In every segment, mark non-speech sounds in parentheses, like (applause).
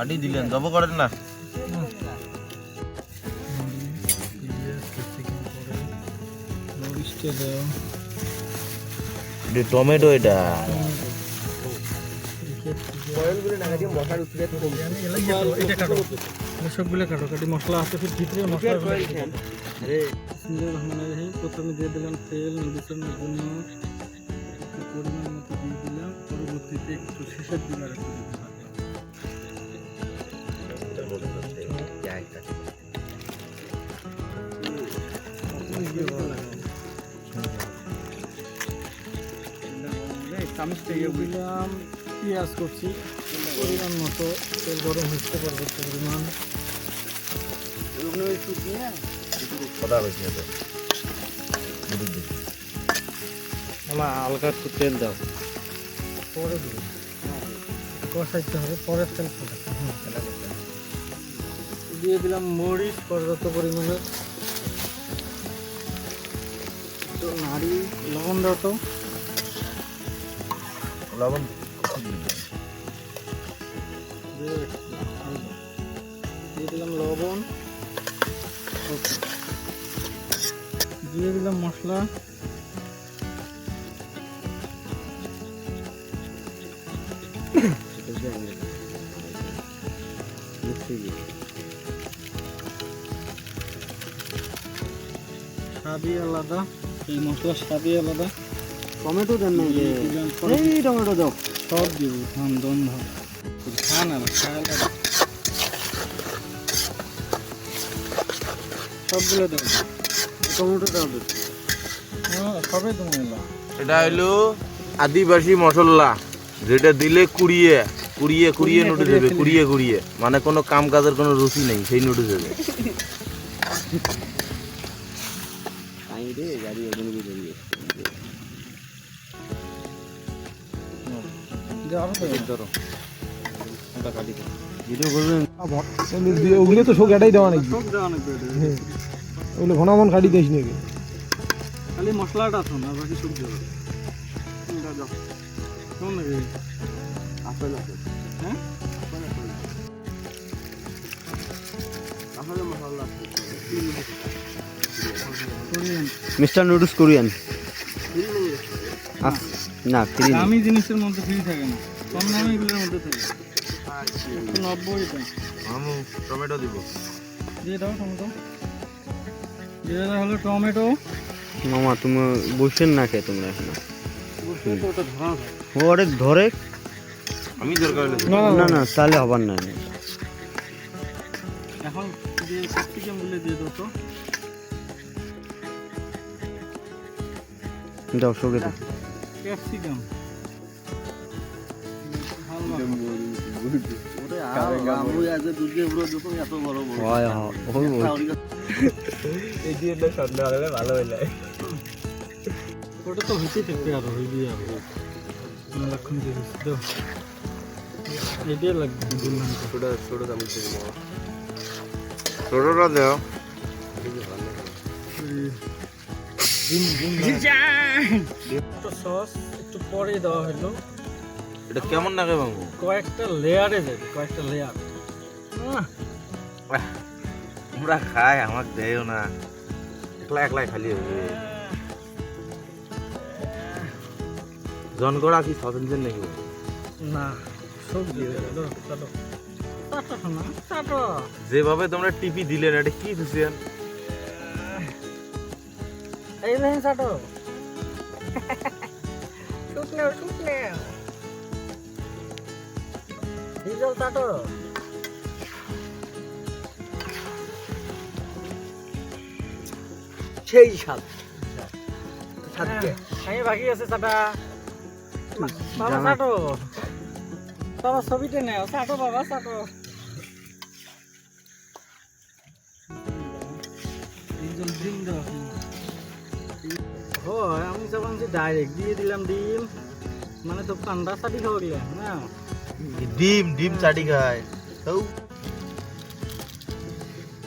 আটি দিলেন জব করেন না। টমেটো এটা। সবগুলো কাটো কাটি মশলা আছে ফির ভিতরে মশলা প্রথমে দিয়ে দিলাম তেল পরিমাণ মতো দিয়ে দিলাম। পরবর্তীতে একটু শেষের দিকে আর একটু দিতে হবে। দিলাম পেঁয়াজ করছি। পরিমাণ মতো তেল গরম হচ্ছে পরবর্তী পরিমাণ। কথা বেশি আছে আমার হালকা একটু তেল দাও। পরে দিবি। কষাইতে হবে পরে তেল দিয়ে দিলাম মরিচ পর্যাপ্ত পরিমাণে। তো নাড়ি লবণ দাও তো। লবণ? দিয়ে দিলাম লবণ। দিয়ে দিলাম মশলা। স্বাদই আলাদা এই মশলা স্বাদই আলাদা। টমেটো দেন না এই টমেটো দাও। সব দিব ধান দন ধান। খান খায় সবগুলো দেবো। টমেটো দাও হ্যাঁ সবই তুমি এটা হইল আদিবাসী মশলা। যেটা দিলে কুড়িয়ে কুড়িয়ে কুড়িয়ে নুডলস হবে কুড়িয়ে কুড়িয়ে মানে কোনো কাম কাজের কোনো রুচি নেই সেই নুডলস (laughs) হবে ধরো ওটা কাটি ওগুলো তো সব এটাই দেওয়া নাকি? নাকি ওগুলো ঘন মন কাটি দিস নাকি? খালি মশলাটা তো না বাকি সব দেবো দাও। কেমন লাগে? Apple apple. হ্যাঁ? আসলে মশলা মিস্টার নুডলস কোরিয়ান। না ফ্রি দামি জিনিসের মধ্যে ফ্রি থাকে না। কম দামি এগুলোর মধ্যে থাকে। একশো নব্বই দাম আমি টমেটো দিব। দিয়ে দাও টমেটো। দিয়ে দেওয়া হলো টমেটো। মামা তুমি বসেন না খেয়ে তোমরা এখানে? ওটা ধরা ও অনেক ধরে। আমি দরকার হলে না না তাহলে হবার না এখন দিয়ে ক্যাপসিকামগুলো দিয়ে দাও তো। দাও সঙ্গে দাও ক্যাপসিকাম ওই ওই। ওটা তো হইতে থাকবে আরও হইবি আরও লক্ষণ দিয়ে দিচ্ছি তো এটাই লাগবে দিলাম তো। ছোটটা দেও একটু সস একটু পরে দেওয়া হলো। এটা কেমন লাগে বাবু? কয়েকটা লেয়ারে কয়েকটা লেয়ার। আমরা খাই আমাকে দেও না। একলা একলাই খালি হবে। জনগড়া কি স্বতন্ত্র নাকি না সব দিয়ে দেবে। ধরো চলো চাটো শোনা চাটো যেভাবে তোমরা টিপি দিলেন এটা কি দিচ্ছেন এই চাটো শুকনো শুকনো। ডিজেল চাটো সেই স্বাদ আমি বাকি আছে চাটা বাবা চাটো বাবা ছবিতে নেও চাটো বাবা চাটো ডিজেল ডিম হয় আমি যখন যে ডাইরেক্ট দিয়ে দিলাম ডিম। মানে তো ঠান্ডা চাটি খাওয়া গেলে না? ডিম ডিম চাটি খায়। তাও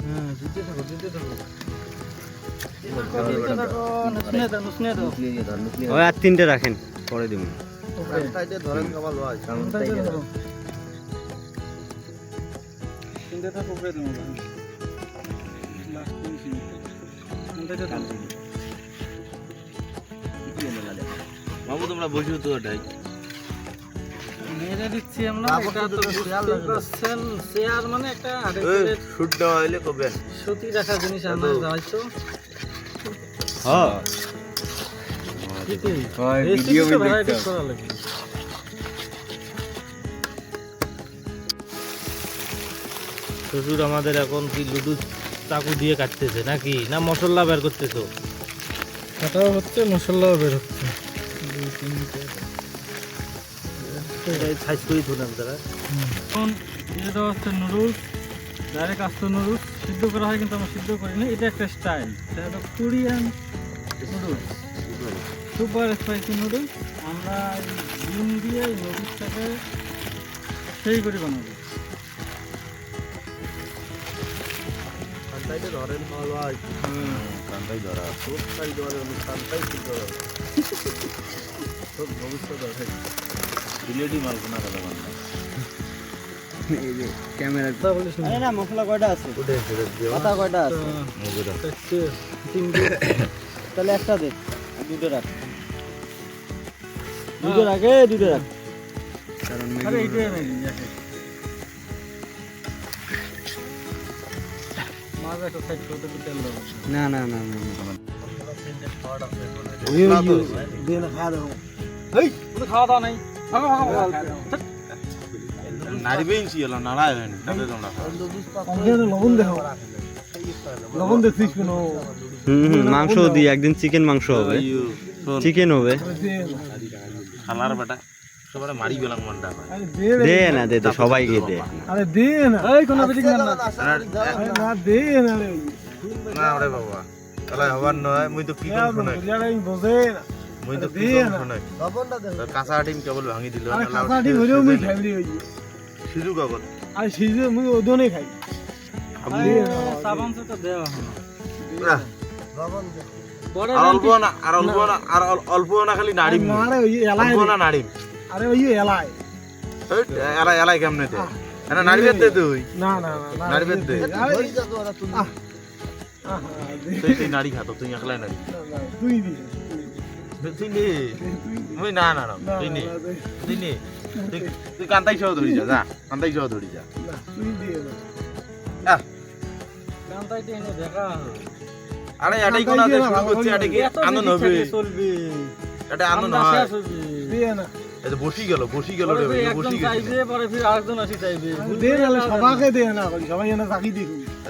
হ্যাঁ দিতে থাকো দিতে থাকো। ওই আর তিনটে রাখেন। পরে দিব। তিনটে থাক উপরে দেবো। লাস্ট বাবু তোমরা বসে তো ওটাই। মেরে দিচ্ছি আমরা এটা তো বুঝতেই পারছেন শেয়ার মানে একটা আরেকজনের শুট দেওয়া হইলে কবে? সতী রাখা জিনিস আমরা হয়তো হ্যাঁ। ভিডিও ভ্যারাইটি করা লাগবে শ্বশুর আমাদের এখন কি লুডু চাকু দিয়ে কাটতেছে নাকি? না মশলা বের করতেছো? কাটাও হচ্ছে মশলাও বের হচ্ছে। সাইজ করে ধরলাম তারা। এখন দিয়ে দেওয়া হচ্ছে নুডলস ডাইরেক্ট আস্ত নুডলস সিদ্ধ করা হয় কিন্তু আমরা সিদ্ধ করি না এটা একটা স্টাইল। হলো Korean noodles. Super spicy noodles আমরা ডিম দিয়ে এই নুডলসটাকে সেই করে বানাবো। কান্তাই ধরা। সিলেটি মাল কোনা কথা এই যে ক্যামেরা কথা বলিস না। না মশলা কয়টা আছে? পাতা কয়টা আছে? তিনটে। (coughs) তাহলে একটা দে দুটো রাখ। দুটো রাখে দুটো রাখ। কারণ আরে এইটাই তেল দেবো। না না না না না। খাওয়া দাওয়া নাই? এলো তোমরা লবণ দেখো লবণ দেখছিস কেন? হুম মাংস দিই একদিন চিকেন মাংস হবে। চিকেন হবে। খালার বেটা সবারে মারি গেলাম মনটা দে না দে দে সবাইকে দে। আরে দে না। এই কোনো বিদিক না। না দে না না রে বাবা। তাহলে হবার নয় মুই তো কি করব না বুঝলা না মুই তো কি কাঁচা ডিম কেবল ভাঙি দিল আরে কাঁচা হলেও মুই সিজু কাগজ আরে সিজে মুই ওদনে খাই। সাবান তো আর অল্প না আর অল্প না আর অল্প না খালি নাড়িম না রে ওই এলাই অল্প না নাড়িম আরে ওই এলাই। এলাই এলাই কেমনে দে? দে তুই। না দে। আরে। তুই তুই নাড়ি খাতো তুই একলাই নাড়ি। তুই তুই নে মুই না না তুই নে। তুই নে তুই তুই কান্তাই সহ ধরি যা না কান্তাই সহ ধরি যা। তুই আরে এটাই কোন শুরু করছে? এটা কি আনন্দ হবে? চলবে। এটা আনন্দ হয়। না। এটা বসি গেল বসি গেল রে ভাই, বসি গেল চাইবে পরে ফির আরেকজন আসি চাইবে দে সবাকে দে না করি সবাই এনে চাকি দিই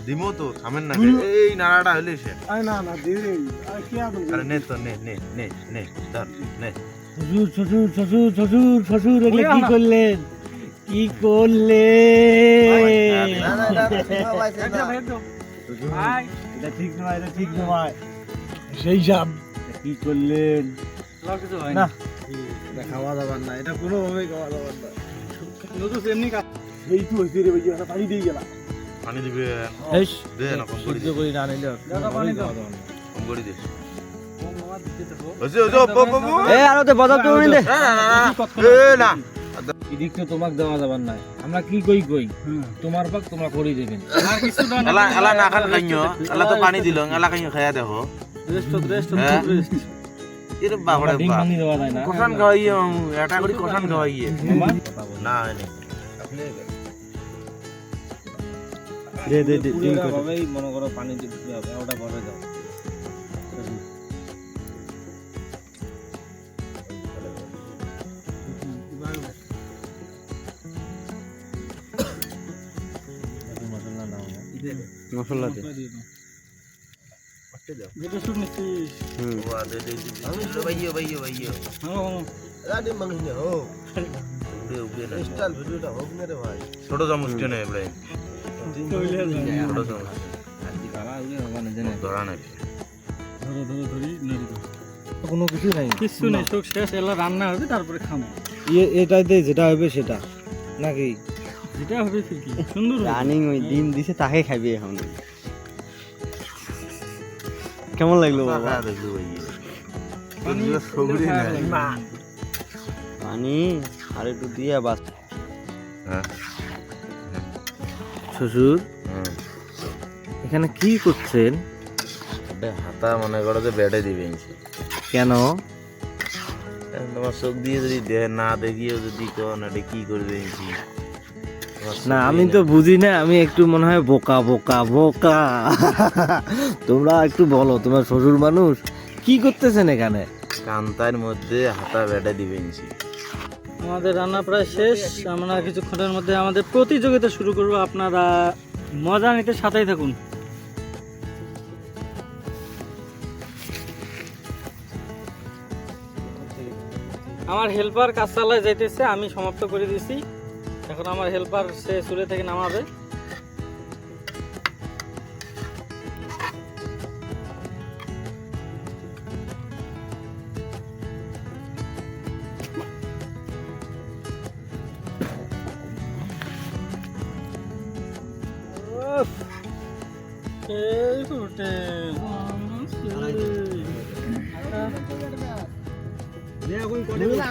দিমো তো থামেন না এই নাড়াটা হইলে সে আরে না না দে রে আরে কি আদম আরে নে তো নে নে নে নে ধর নে শ্বশুর শ্বশুর শ্বশুর শ্বশুর শ্বশুর এগুলো কি করলেন কি করলেন এটা ঠিক নয় এটা ঠিক নয় সেই সাপ কি করলেন হয় না। না এটা খাওয়া দাবার না এটা কোনোভাবেই খাওয়া দাবার না। নুডলস এমনি এই তো হইছে রে ভাই পানি দিয়ে গেলা পানি দিবে এই দে না কম করে সিদ্ধ দে না নিলে দাদা পানি দাও। কম করে দে ও মামা দিতে থাকো ওজে ওজে ও ও ও এ আরও তে বাজার তো দে না না না এ না। এদিক তো তোমাকে দেওয়া যাবার নাই। আমরা কি কই কই? তোমার পাক তোমরা করে দেবেন। দাও এলা না খান কাইও এলা তো পানি দিল এলা কাইও খায়া দেখো। রেস্ট রেস্ট হ্যাঁ? রেস্ট এর বাপরে ডিম বাপ। কষান খাওয়াইয়ে এটা করে কষান খাওয়াইয়ে? না হয়নি দে দে দে ডিম করে। মনে করো পানি দিতে হবে ওটা ভরে দাও। মশলা না মশলা দে যেটা শুট নিচ্ছিস হুম ওয়া দে দে দে ভাইও ভাইও ভাইও হ্যাঁ উড়ে উড়ে না ছোট চামচ টেনে ইব্রাহিম ছোট চামচ কারা ওই মানে জানে ধরা নাই ধরো ধরো ধরি নেড়ে কোনো কিছু নাই কিছু নেই সব শেষ এলা রান্না হবে তারপরে খাব এটাইতে যেটা হবে সেটা নাকি যেটা হবে কি সুন্দর রানিং ওই ডিম দিছে তাকে খাইবে এখন কেমন লাগল বাবা দেখলু ভাইয়ে পানি লাগবে। পানি আর একটু দিয়ে বাস। হ্যাঁ। শ্বশুর এখানে কি করছেন? হাতা মনে করো যে বেড়ে দিবে কেন? তোমার চোখ দিয়ে যদি দে- না দেখিও যদি কো না এটা কি করবে না আমি তো বুঝি না আমি একটু মনে হয় বোকা বোকা বোকা। তোমরা একটু বলো তোমার শ্বশুর মানুষ? কি করতেছেন এখানে? কান্তার মধ্যে হাতা বেড়ে দিবে ইঞ্চি আমাদের রান্না প্রায় শেষ। আমরা কিছুক্ষণের মধ্যে আমাদের প্রতিযোগিতা শুরু করব। আপনারা মজা নিতে সাথেই থাকুন। আমার হেল্পার কাজ চালায় যাইতেছে আমি সমাপ্ত করে দিয়েছি এখন আমার হেল্পার সে চুলে থেকে নামাবে।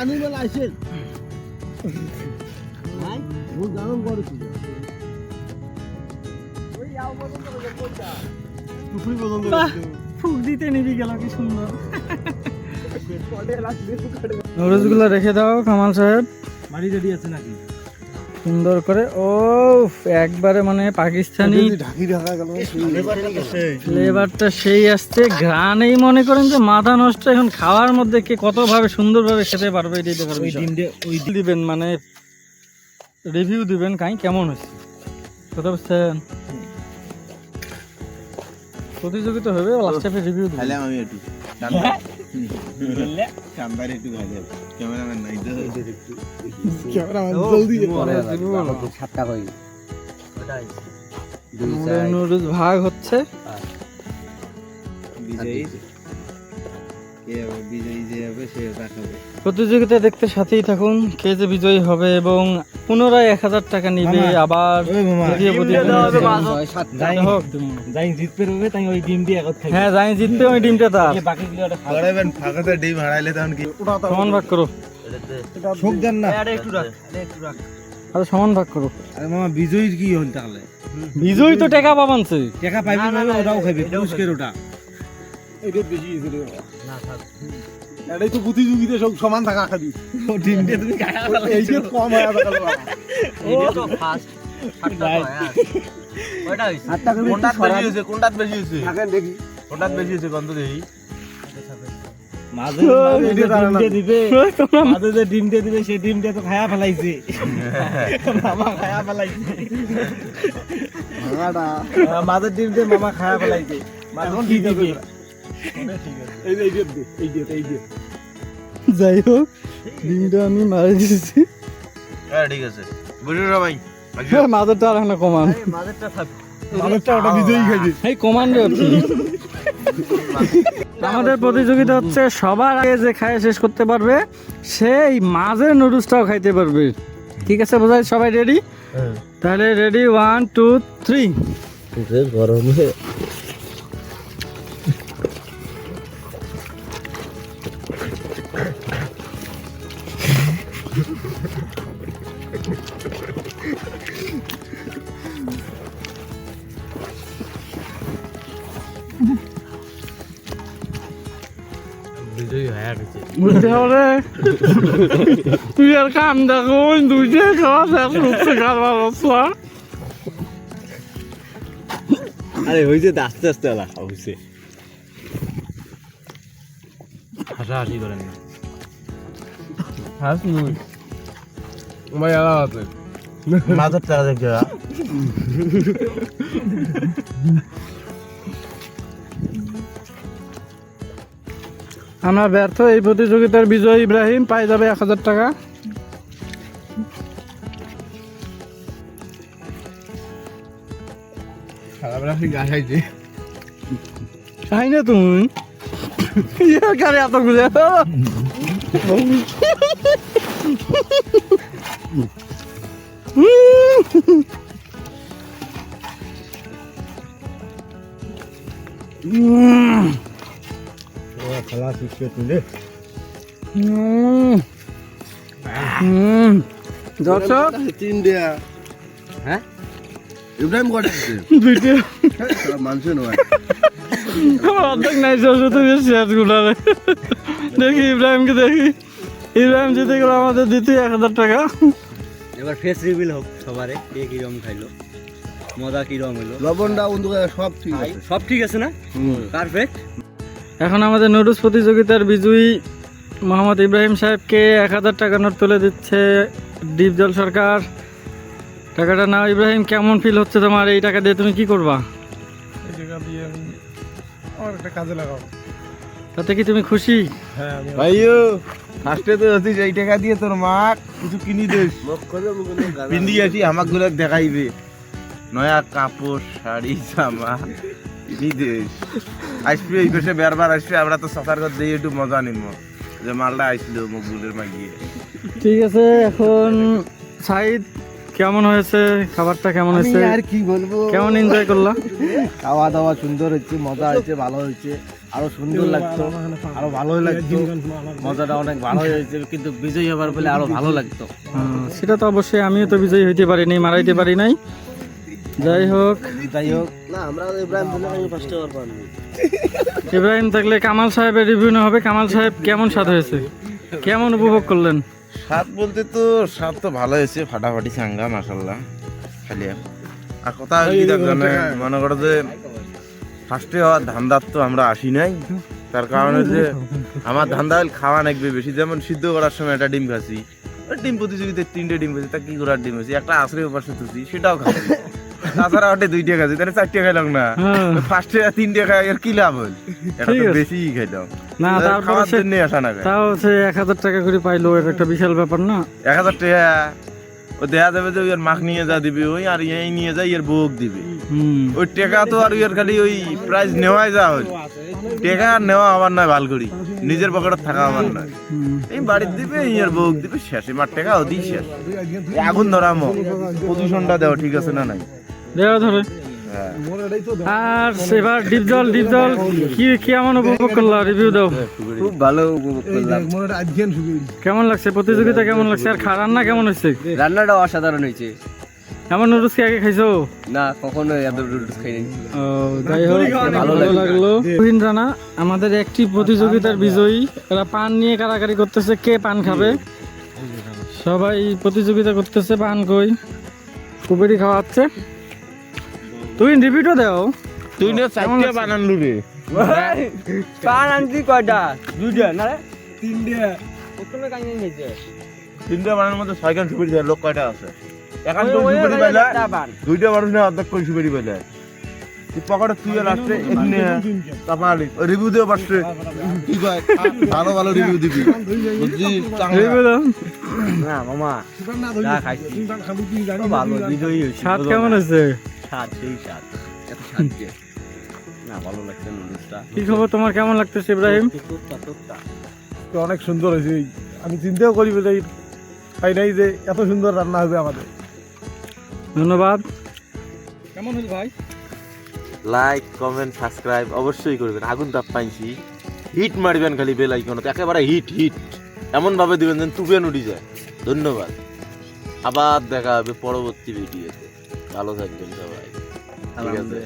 আমি বলে আসেন ভুল জানুন করেছি। টুকরি ফুক দিতে নিবি গেল কি সুন্দর। নুডলসগুলো রেখে দাও কামাল সাহেব। বাড়ি রেডি আছে নাকি? সুন্দর করে ও একবারে মানে পাকিস্তানি ঢাকি ঢাকা গেল ফ্লেভারটা সেই আসছে। ঘ্রাণেই মনে করেন যে মাথা নষ্ট এখন খাওয়ার মধ্যে কে কতভাবে সুন্দরভাবে খেতে পারবে এটাই দেখার ওই দিবেন মানে রিভিউ দিবেন কাই কেমন হয়েছে? কথা বুঝছেন প্রতিযোগিতা হবে লাস্ট রিভিউ দিবেন। আমি একটু। কান্দার একটু ক্যামেরাম্যান নাই তো ক্যামেরাম্যান জলদি সাতটা কই নুডলস ভাগ হচ্ছে। বিজয়ী বিজয়ী যে হবে সে দেখাবে। প্রতিযোগিতা দেখতে সাথেই থাকুন কে যে বিজয়ী হবে এবং পুনরায় এক হাজার টাকা নিবে আবার হ্যাঁ যাই জিতবে ওই ডিমটা তার। ফাঁকাতে ডিম হারাইলে তখন কি? সমান ভাগ করো। শোক দেন না। আর সমান ভাগ করো। আরে মামা বিজয়ীর কি হল তাহলে? বিজয়ী তো টাকা পাবানছে। টাকা পাইবে না ওটাও খাইবে পুরস্কার ওটা। এটা বেশি। এটাই তো প্রতিযোগিতা সব সমান থাকা খাবি ও ডিম দিয়ে তুমি কম হয়ে গেল বেশি বেশি থাকেন দেখি? বেশি গন্ধ মাঝে মাঝে যে দাঁড়ানো। দিবে মাঝে যে ডিম দিবে সেই তো খায়া ফেলাইছে। মামা খায়া ফেলাইছে। ভাঙাটা মাঝের ডিম দিয়ে মামা খায়া ফেলাইছে। এখন কি দিবে? এই যে এই যে এই যে এই যে। যাই হোক ডিমটা আমি মারি দিয়েছি। হ্যাঁ ঠিক আছে। বুঝলি সবাই মাঝেরটা আর এখন কমান। মানুষটা ওটা বিজয়ী খাইছে। এই কমান্ড আমাদের প্রতিযোগিতা হচ্ছে সবার আগে যে খায় শেষ করতে পারবে সেই মাঝের নুডলসটাও খাইতে পারবে। ঠিক আছে বোঝাই সবাই রেডি তাহলে রেডি ওয়ান টু থ্রি গরমে। বুঝতে হবে তুই আর কাম দেখো দুইটা খাওয়া শেষ করতে খাবার অবস্থা আরে হইছে তো আস্তে আস্তে আলা হইছে। হাসাহাসি করেন না। হাস নুই ভাই আলা আছে। মাথার টাকা দেখতে (laughs) আমরা ব্যর্থ। এই প্রতিযোগিতার বিজয় ইব্রাহিম পাই যাবে এক হাজার টাকা। খাই না তুমি গাড়ি এত গুজে খেলা শিখছে তুলে। হুম। দর্শক। তিন দেয়া। হ্যাঁ? ইব্রাহিম কটা ভিডিও মানুষ নয় আমার অর্ধেক নাই শেষ তুমি শেষ গুলারে দেখি ইব্রাহিমকে দেখি। ইব্রাহিম জিতে গেল আমাদের দিতে এক হাজার টাকা। এবার ফেস রিভিল হোক সবারে কে কিরম খাইলো মজা কিরম হইল। লবণটা বন্ধু সব ঠিক আছে। সব ঠিক আছে না? পারফেক্ট এখন আমাদের নুডলস প্রতিযোগিতার বিজয়ী মোহাম্মদ ইব্রাহিম সাহেবকে এক হাজার টাকা নোট তুলে দিচ্ছে ডিপজল সরকার। টাকাটা নাও ইব্রাহিম কেমন ফিল হচ্ছে তোমার? এই টাকা দিয়ে তুমি কি করবা? এই টাকা দিয়ে আমি আমার একটা কাজে লাগাবো। তাতে কি তুমি খুশি? হ্যাঁ ভাইও ফার্স্টে তো হচ্ছিস এই টাকা দিয়ে তোর মা কিছু কিনি দিস। পিন্দি আসি আমাকগুলো দেখাইবে। নয়া কাপড় শাড়ি জামা। দিস এই পেশে বেরবার আসবে আমরা তো সকার করে দিয়ে একটু মজা নিব যে মালটা মকবুলের মাগিয়ে ঠিক আছে এখন সাইদ কেমন হয়েছে খাবারটা কেমন হয়েছে আর কি বলব? কেমন এনজয় করলা খাওয়া দাওয়া সুন্দর হচ্ছে মজা হয়েছে ভালো হয়েছে আরও সুন্দর লাগতো আরও ভালোই লাগতো। মজাটা অনেক ভালো হয়েছে কিন্তু বিজয়ী হবার বলে আরও ভালো লাগতো। সেটা তো অবশ্যই আমিও তো বিজয়ী হইতে পারিনি মারাইতে পারি নাই। যাই হোক। যাই হোক। না আমরা ইব্রাহিম ফার্স্ট ইব্রাহিম থাকলে কামাল সাহেবের রিভিউ না হবে। কামাল সাহেব কেমন স্বাদ হয়েছে? কেমন উপভোগ করলেন? স্বাদ বলতে তো স্বাদ তো ভালো হয়েছে। ফাটাফাটি সাঙ্গা মাসাল্লাহ খালি আর। কথা কি জানে মনে করো যে ফার্স্টে হওয়ার ধান্দার তো আমরা আসি নাই। তার কারণ যে আমার ধান্দা হল খাওয়া নাকবে বেশি। যেমন সিদ্ধ করার সময় একটা ডিম খাসি ওই ডিম প্রতিযোগিতায় তিনটে ডিম খাসি তা কি করার ডিম খাসি একটা আশ্রয় উপাসে তুছি সেটাও খাচ্ছি তাছাড়া ওটা দুইটা খাসি তাহলে চারটে খাইলাম না। হ্যাঁ। ফার্স্টে তিনটে খাই আর কি লাভ হল? এটা তো বেশি না খাওয়ার জন্য আসা না তাও সে এক হাজার টাকা করে পাইলো এটা একটা বিশাল ব্যাপার না? এক হাজার টাকা। ও দেখা যাবে যে ওই আর মাখ নিয়ে যা দিবে ওই আর এই নিয়ে যা এর ভোগ দিবে। ওই টাকা তো আর ওর খালি ওই প্রাইজ নেওয়াই যা হল। টাকা আর নেওয়া আমার নয় ভালো করি নিজের পকেটে থাকা আমার নয়। এই বাড়ির দিবে ইয়ার ভোগ দিবে শেষ। এবার টাকা ও দিই শেষ আগুন ধরা মো প্রদূষণটা দেওয়া ঠিক আছে না নাই? দেওয়া ধরে। হ্যাঁ আর এবার ডিপ জল ডিপ জল কি কেমন উপভোগ করলা? রিভিউ দাও। খুব ভালো উপভোগ করলাম। মনে কেমন লাগছে? প্রতিযোগিতা কেমন লাগছে? আর খা রান্না কেমন হয়েছে? রান্নাটা অসাধারণ হয়েছে। এমন নুডলস কি আগে খাইছো? না কখনো এত নুডলস খাইনি। ও, যাই হোক ভালো লাগল। তুহিন রানা আমাদের একটি প্রতিযোগিতার বিজয়ী। এরা পান নিয়ে কারাকারি করতেছে। কে পান খাবে? সবাই প্রতিযোগিতা করতেছে। পান কই? কুবেরি খাওয়াচ্ছে। তুই রিপিটও দাও। তুই না চারটে বানানলু রে। পান আনছি কয়টা? দুইটা না রে? তিনটে। প্রথমে কাহিনী নিয়েছে তিনটে বানানোর মধ্যে ছয়খান সুপারি দেয় লোক কয়টা আছে? এখান কোন সুপারি পাইলা দুইটা মানুষ না অর্ধেক কোন সুপারি পাইলা। তুই পকেটে তুই লাস্টে এখানে তাপালি রিভিউ দিও পারছে কি কয়? ভালো ভালো রিভিউ দিবি। বুঝছিস? রিভিউ দাও। না মামা না খাইছি। তিন পান খাব তুই জানি ভালো বিজয়ী স্বাদ কেমন হয়েছে? স্বাদ সেই স্বাদ। এত স্বাদ যে না ভালো লাগছে নুডলসটা কি খবর তোমার? কেমন লাগতেছে ইব্রাহিম? তো অনেক সুন্দর হয়েছে। আমি চিন্তাও করি বলে পাই নাই যে এত সুন্দর রান্না হবে আমাদের। ধন্যবাদ। কেমন হয়েছে ভাই? লাইক কমেন্ট সাবস্ক্রাইব অবশ্যই করবেন। আগুন তাপ পাইছি। হিট মারবেন খালি বেল আইকনত একেবারে হিট হিট এমন ভাবে দিবেন যেন তুবে উঠি যায়। ধন্যবাদ। আবার দেখা হবে পরবর্তী ভিডিওতে ভালো থাকবেন সবাই। ঠিক আছে।